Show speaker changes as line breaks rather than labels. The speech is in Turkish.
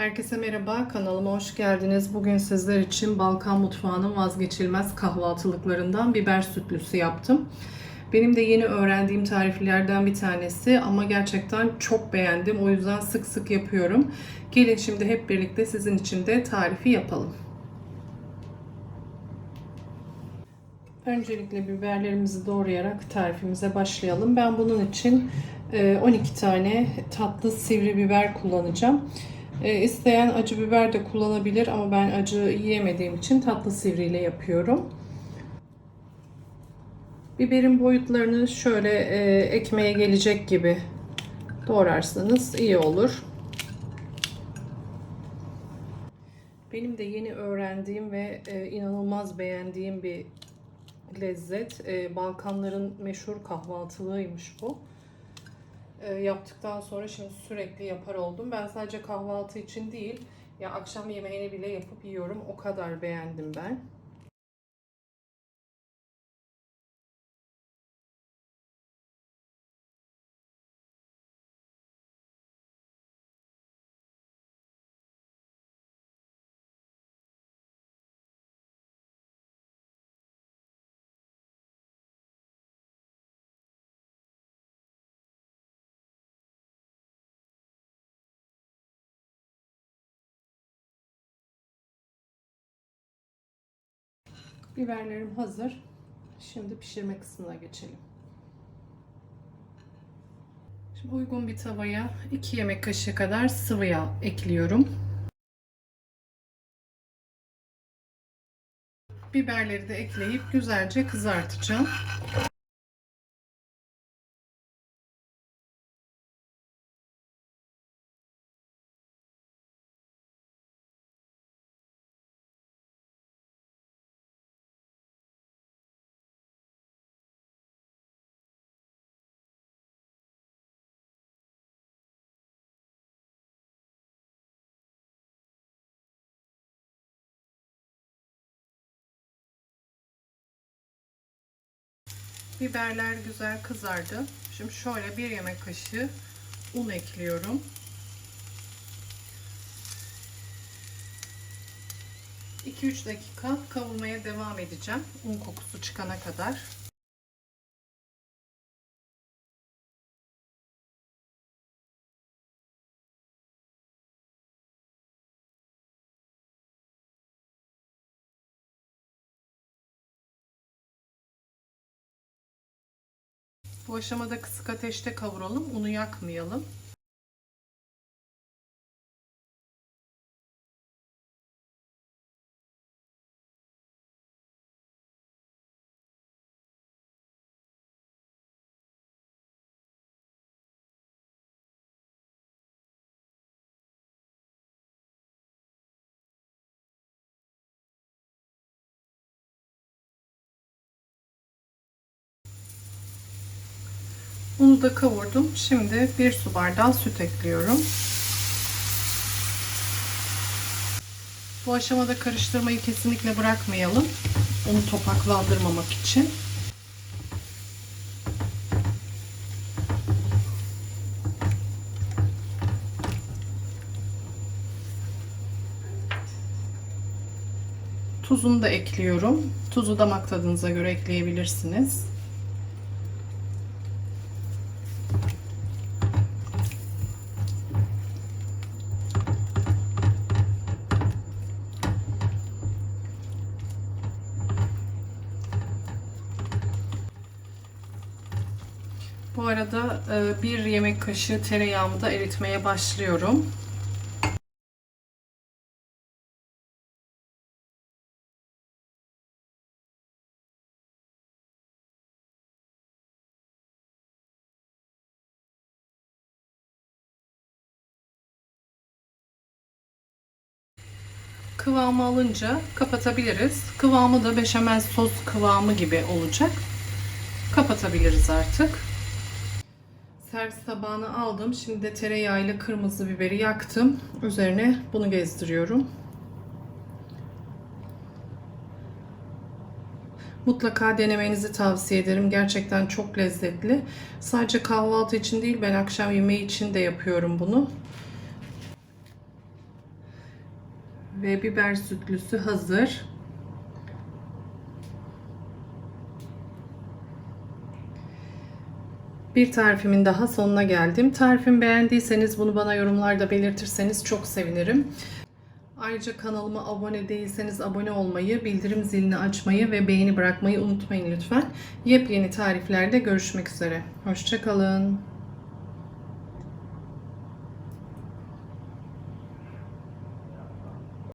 Herkese merhaba, kanalıma hoş geldiniz. Bugün sizler için Balkan mutfağının vazgeçilmez kahvaltılıklarından biber sütlüsü yaptım. Benim de yeni öğrendiğim tariflerden bir tanesi ama gerçekten çok beğendim. O yüzden sık sık yapıyorum. Gelin şimdi hep birlikte sizin için de tarifi yapalım. Öncelikle biberlerimizi doğrayarak tarifimize başlayalım. Ben bunun için 12 tane tatlı sivri biber kullanacağım. İsteyen acı biber de kullanabilir ama ben acı yiyemediğim için tatlı sivriyle yapıyorum. Biberin boyutlarını şöyle ekmeğe gelecek gibi doğrarsanız iyi olur. Benim de yeni öğrendiğim ve inanılmaz beğendiğim bir lezzet. Balkanların meşhur kahvaltılığıymış bu. Yaptıktan sonra şimdi sürekli yapar oldum. Ben sadece kahvaltı için değil, ya akşam yemeğini bile yapıp yiyorum. O kadar beğendim ben. Biberlerim hazır. Şimdi pişirme kısmına geçelim. Şimdi uygun bir tavaya 2 yemek kaşığı kadar sıvı yağ ekliyorum. Biberleri de ekleyip güzelce kızartacağım. Biberler güzel kızardı. Şimdi şöyle bir yemek kaşığı un ekliyorum. İki üç dakika kavurmaya devam edeceğim. Un kokusu çıkana kadar. Bu aşamada kısık ateşte kavuralım. Unu yakmayalım. Unu da kavurdum. Şimdi bir su bardağı süt ekliyorum. Bu aşamada karıştırmayı kesinlikle bırakmayalım. Onu topaklandırmamak için. Tuzunu da ekliyorum. Tuzu damak tadınıza göre ekleyebilirsiniz. Bu arada bir yemek kaşığı tereyağımı da eritmeye başlıyorum. Kıvamı alınca kapatabiliriz. Kıvamı da beşamel sos kıvamı gibi olacak. Kapatabiliriz artık. Servis tabağına aldım. Şimdi de tereyağıyla kırmızı biberi yaktım. Üzerine bunu gezdiriyorum. Mutlaka denemenizi tavsiye ederim. Gerçekten çok lezzetli. Sadece kahvaltı için değil ben akşam yemeği için de yapıyorum bunu. ve biber sütlüsü hazır. Bir tarifimin daha sonuna geldim. Tarifimi beğendiyseniz bunu bana yorumlarda belirtirseniz çok sevinirim. Ayrıca kanalıma abone değilseniz abone olmayı, bildirim zilini açmayı ve beğeni bırakmayı unutmayın lütfen. Yepyeni tariflerde görüşmek üzere. Hoşçakalın.